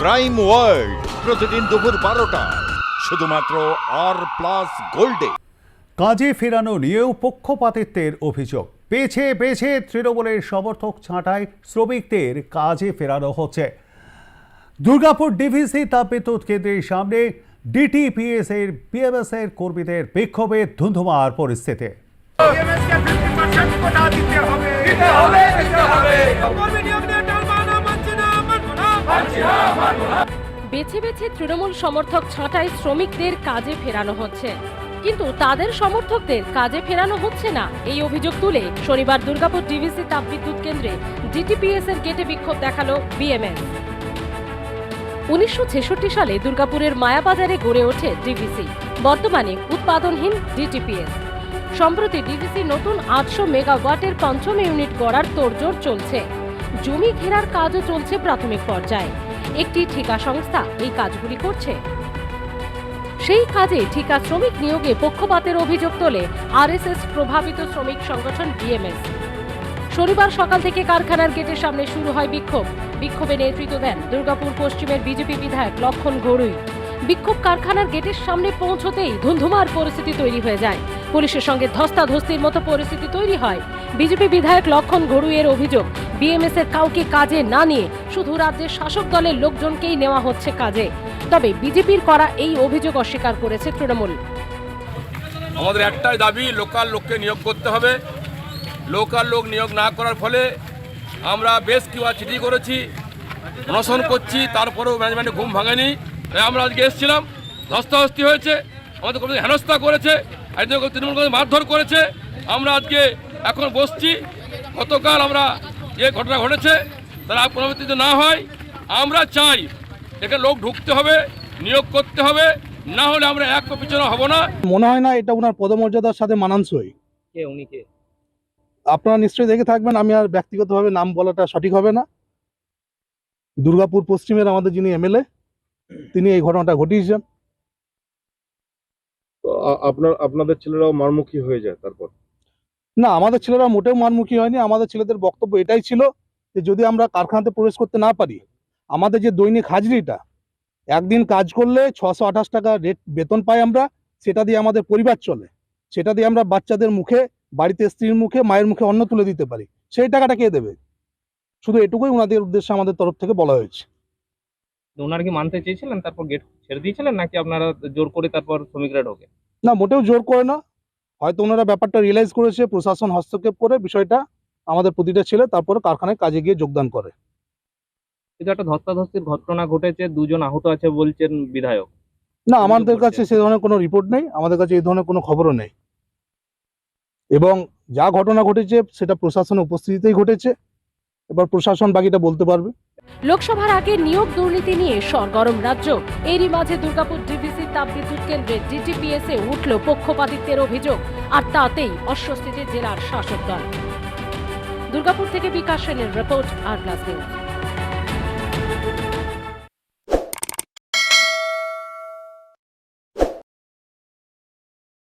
Crime world প্রতিদিন দুপুর বারোটা। শুধুমাত্র আর প্লাস গোল্ডে কাজে ফেরানো নিয়েও পক্ষপাতিত্বের অভিযোগ। পেছে পেছে তৃণমূলের সমর্থক ছাঁটাই শ্রমিকদের কাজে ফেরানো হচ্ছে। দুর্গাপুর ডিভিসি তাপবিদ্যুৎ কেন্দ্রের সামনে ডিটিপিএস এর পিএমএস এর কর্মীদের বিক্ষোভে ধুন্ধুমার পরিস্থিতি। হবে। বেছে বেছে তৃণমূল সমর্থক ছাঁটাই শ্রমিকদের কাজে ফেরানো হচ্ছে। কিন্তু তাদের সমর্থকদের কাজে ফেরানো হচ্ছে না। এই অভিযোগ তুলে শনিবার দুর্গাপুর ডিভিসি তাপবিদ্যুৎ কেন্দ্রে ডিটিপিএস এর গেটে বিক্ষোভ দেখাল বিএমএস। উনিশশো ছেষট্টি সালে দুর্গাপুরের মায়াবাজারে গড়ে ওঠে ডিভিসি। বর্তমানে উৎপাদনহীন ডিটিপিএস। সম্প্রতি ডিভিসি নতুন আটশো মেগাওয়াটের পঞ্চম ইউনিট গড়ার তোড়জোড় চলছে। জমি ঘেরার কাজও চলছে প্রাথমিক পর্যায়ে। একটি ঠিকা সংস্থা এই কাজগুলি করছে। সেই কাজে ঠিকা শ্রমিক নিয়োগে পক্ষপাতের অভিযোগ তোলে আরএসএস প্রভাবিত শ্রমিক সংগঠন বিএমএস শনিবার সকাল থেকে কারখানার গেটের সামনে শুরু হয় বিক্ষোভ। বিক্ষোভে নেতৃত্ব দেন দুর্গাপুর পশ্চিমের বিজেপি বিধায়ক লক্ষণ ঘড়ুই বিক্ষোভ কারখানার গেটের সামনে পৌঁছতেই ধুন্ধুমার পরিস্থিতি তৈরি হয়ে যায়। পুলিশের সঙ্গে ধস্তাধস্তির মতো পরিস্থিতি তৈরি হয়। বিজেপি বিধায়ক লক্ষণ ঘড়ুইয়ের অভিযোগ বিএমএস এর কাউকে কাজে না নিয়ে শুধু রাজ্যের শাসক দলের লোকজনকেই নেওয়া হচ্ছে কাজে। তবে বিজেপির করা এই অভিযোগ অস্বীকার করেছে তৃণমূল। আমাদের একটাই দাবি, লোকাল লোককে নিয়োগ করতে হবে। লোকাল লোক নিয়োগ না করার ফলে আমরা বেশ কিবা চিঠি করেছি, অনশন করছি, তারপরেও ম্যানেজমেন্টে ঘুম ভাঙেনি। আমরা আজকে এসেছিলাম, ধস্তাধস্তি হয়েছে, আমাদের কর্মীদের হেনস্থা করেছে তৃণমূল কংগ্রেস মারধর করেছে। আমরা আজকে এখন বসছি, গতকাল আমরা যে ঘটনা ঘটেছে তারা পুনরাবৃত্তিতে না হয় আমরা চাই এখানে লোক ঢুকতে হবে নিয়োগ করতে হবে না হলে আমরা এক পিছনে হব না। মনে হয় না এটা ওনার পদমর্যাদার সাথে মানানসই? কে উনি কে? আপনারা নিশ্চয়ই দেখে থাকবেন আমি আর ব্যক্তিগতভাবে নাম বলাটা সঠিক হবে না। দুর্গাপুর পশ্চিমের আমাদের যিনি এমএলএ তিনি এই ঘটনাটা ঘটিয়েছেন। তো আপনার আপনাদের ছেলেরাও মারমুখী হয়ে যায় তারপর? না আমাদের ছেলেরা মোটেও মানমুখী হয়নি। আমাদের ছেলেদের বক্তব্য এটাই ছিল যে যদি আমরা কারখানাতে প্রবেশ করতে না পারি আমাদের যে দৈনিক হাজিরিটা একদিন কাজ করলে ছশো আঠাশ টাকা রেট বেতন পাই আমরা সেটা দিয়ে আমাদের পরিবার চলে। সেটা দিয়ে আমরা বাচ্চাদের মুখে বাড়িতে স্ত্রীর মুখে মায়ের মুখে অন্ন তুলে দিতে পারি। সেই টাকাটা কে দেবে? শুধু এটুকুই ওনাদের উদ্দেশ্যে আমাদের তরফ থেকে বলা হয়েছে। ওনারা কি মানতে চেয়েছিলেন তারপর গেট ছেড়ে দিয়েছিলেন নাকি আপনারা জোর করে তারপর শ্রমিকরা ঢোকে না মোটেও জোর করে না। হয়তো ওনারা ব্যাপারটা রিয়েলাইজ করেছে প্রশাসন হস্তক্ষেপ করে বিষয়টা আমাদের প্রতিটা ছেলে তারপরে কারখানায় কাজে গিয়ে যোগদান করে। কিন্তু একটা ধস্তাধস্তির ঘটনা ঘটেছে দুজন আহত আছে বলছেন বিধায়ক। না আমাদের কাছে সে ধরনের কোনো রিপোর্ট নেই আমাদের কাছে এই ধরনের কোনো খবরও নেই। এবং যা ঘটনা ঘটেছে সেটা প্রশাসনের উপস্থিতিতেই ঘটেছে। এবার প্রশাসন বাকিটা বলতে পারবে। লোকসভার আগে নিয়োগ দুর্নীতি নিয়ে সরগরম রাজ্য। এরই মাঝে দুর্গাপুর ডিভিসি তাপবিদ্যুৎ কেন্দ্রে ডিটিপিএস এ উঠল পক্ষপাতিত্বের অভিযোগ, আর তাতেই অস্বস্তিতে জেলার শাসক দল। দুর্গাপুর থেকে বিকাশ সেনের রিপোর্ট আর নিউজ।